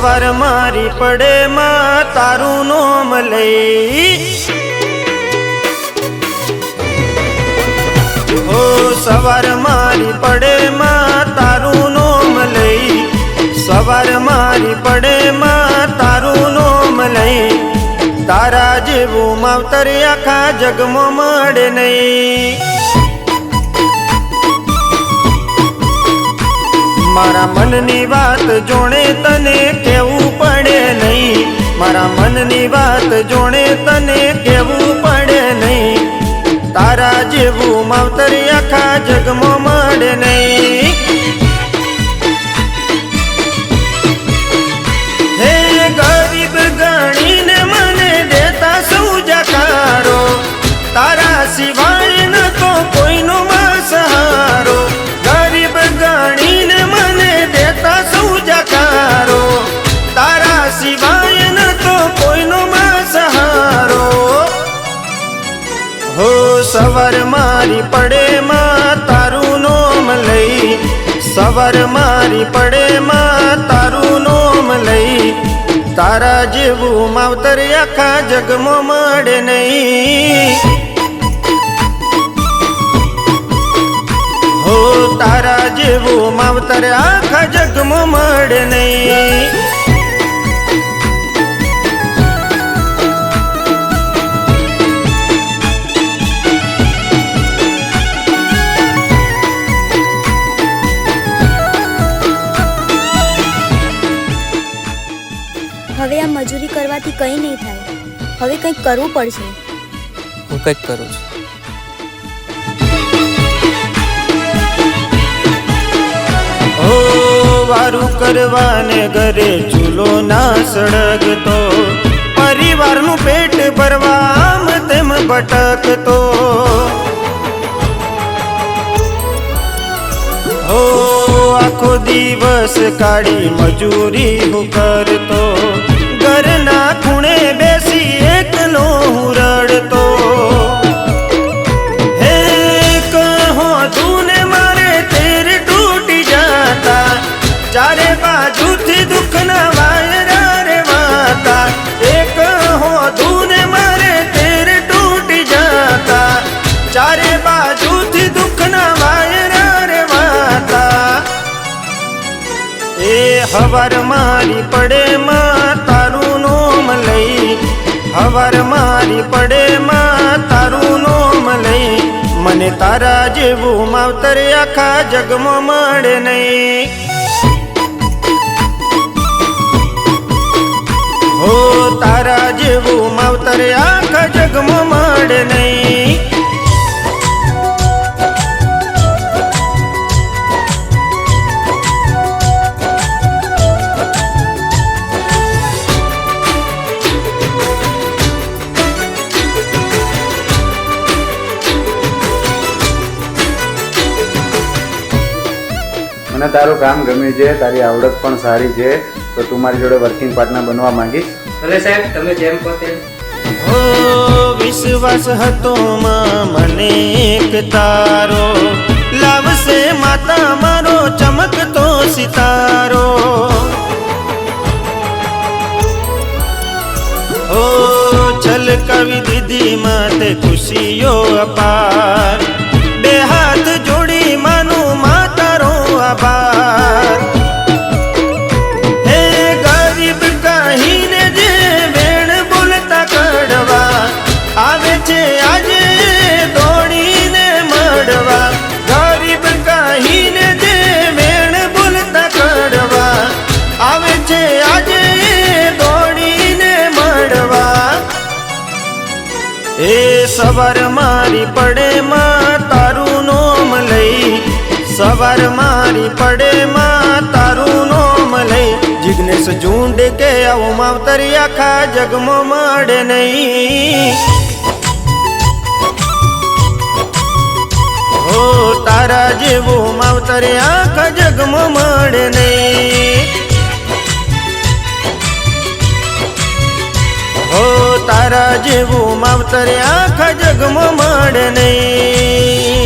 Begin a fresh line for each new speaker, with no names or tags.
સવાર મારી પડે માં, તારું નોમ લઈ. ઓ સવાર મારી પડે માં, તારું નોમ લઈ. સવાર મારી પડે માં, તારું નોમ લઈ. તારા જેવું માવતર આખા જગમાં મળે નહીં. મારા મનની વાત જોણે તને કેવું પડે નહીં. મારા મનની વાત જોણે તને કેવું પડે નહીં. તારા જેવું માવતરી આખા જગમાં મળે નહીં. સવાર મારી પડે માં, તારું નોમ લઈ. સવાર મારી પડે માં, તારું નોમ લઈ. તારા જેવું માવતર આખા જગમાં મળે નહીં. તારા જેવું માવતર આખા જગમાં મળે નહીં.
કંઈ નહીં થાય. હવે કંઈક કરવું પડશે.
હું કંઈક કરું છું.
વારું કરવાને ઘરે ચૂલો ના સળગતો. પરિવારનું પેટ ભરવા આમ તેમ ભટકતો. હો આખો દિવસ કાઢી મજૂરી હું કરતો. હવાર મારી પડે માં, તારું નોમ લઈ. હવાર મારી પડે માં, તારું નોમ લઈ. મને તારા જેવું માવતર આખા જગમાં મળે નહીં. હો, તારા જેવું માવતર
મને તારું કામ ગમ્યું છે તારી આવડત પણ સારી છે તો તું મારી જોડે વર્કિંગ પાર્ટનર બનવા માંગીશ?
ભલે સાહેબ તમે જેમ કહો તેમ.
વિશ્વાસ હતો માં મને એક તારો. લાવશે માતા મારો ચમકતો સિતારો. ઓ છલકાવી દીધી માતે ખુશીઓ અપાર સવાર મારી પડે માં, તારું નોમ લઈ. સવાર મારી પડે માં, તારું નોમ લઈ. જિગ્નેશ ઝુંડ કે આવો માવતરી આખા જગમાં માડે નહીં. હો, તારા જેવો માવતર આખા જગમાં માડે નહીં. તારા જેવું માવતર આખા જગમાં મળે નહીં.